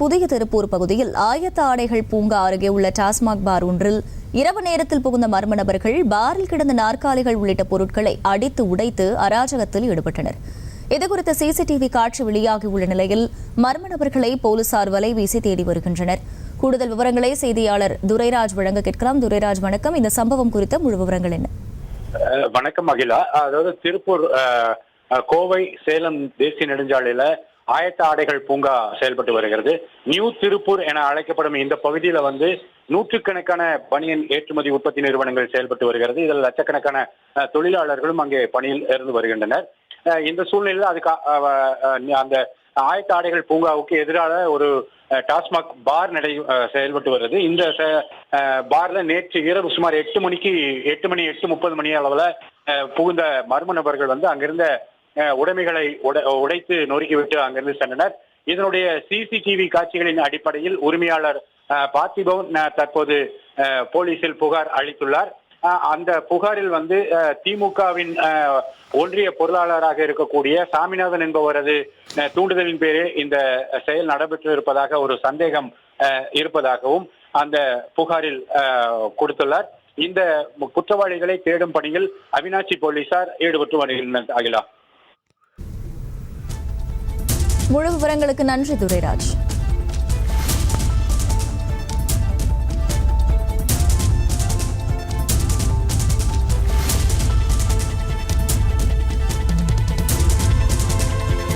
புதிய திருப்பூர் பகுதியில் ஆயத்த ஆடைகள் பூங்கா அருகே உள்ள டாஸ்மாக் பார் ஒன்றில் இரவு நேரத்தில் புகுந்த மர்ம நபர்கள் பாரில் கிடந்த நாற்காலிகள் உள்ளிட்ட பொருட்களை அடித்து உடைத்து அராஜகத்தில் ஈடுபட்டனர். இதுகுறித்த சிசிடிவி காட்சி வெளியாகியுள்ள நிலையில் மர்ம நபர்களை போலீசார் வலை வீசி தேடி வருகின்றனர். கூடுதல் விவரங்களை செய்தியாளர் துரைராஜ் வழங்க கேட்கலாம். துரைராஜ் வணக்கம். இந்த சம்பவம் குறித்த முழு விவரங்கள் என்ன? வணக்கம் அகிலா. அதாவது திருப்பூர் கோவை சேலம் தேசிய நெடுஞ்சாலையில ஆயத்த ஆடைகள் பூங்கா செயல்பட்டு வருகிறது. நியூ திருப்பூர் என அழைக்கப்படும் இந்த பகுதியில வந்து நூற்றுக்கணக்கான பனியன் ஏற்றுமதி உற்பத்தி நிறுவனங்கள் செயல்பட்டு வருகிறது. இதில் லட்சக்கணக்கான தொழிலாளர்களும் அங்கே பணியில் இருந்து வருகின்றனர். இந்த சூழ்நிலையில் அதுக்கு அந்த ஆயத்த ஆடைகள் பூங்காவுக்கு எதிராக ஒரு டாஸ்மாக் பார் நடை செயல்பட்டு வருது. இந்த ச- பார்ல நேற்று இரவு சுமார் எட்டு மணிக்கு எட்டு மணி எட்டு முப்பது மணி அளவுல புகுந்த மர்ம நபர்கள் வந்து அங்கிருந்த உடைமைகளை உடை- உடைத்து நொறுக்கிவிட்டு அங்கிருந்து சென்றனர். இதனுடைய சிசிடிவி காட்சிகளின் அடிப்படையில் உரிமையாளர் பார்த்திபவன் தற்போது போலீசில் புகார் அளித்துள்ளார். அந்த புகாரில் வந்து திமுகவின் ஒன்றிய பொருளாளராக இருக்கக்கூடிய சாமிநாதன் என்பவரது அஹ், தூண்டுதலின் பேரே இந்த செயல் நடைபெற்று இருப்பதாக ஒரு சந்தேகம் அஹ், இருப்பதாகவும் அந்த புகாரில் கொடுத்துள்ளார். இந்த குற்றவாளிகளை தேடும் பணியில் அவினாட்சி போலீசார் ஈடுபட்டு வருகின்றனர் அகிலா. முழு விவரங்களுக்கு நன்றி துரைராஜ்.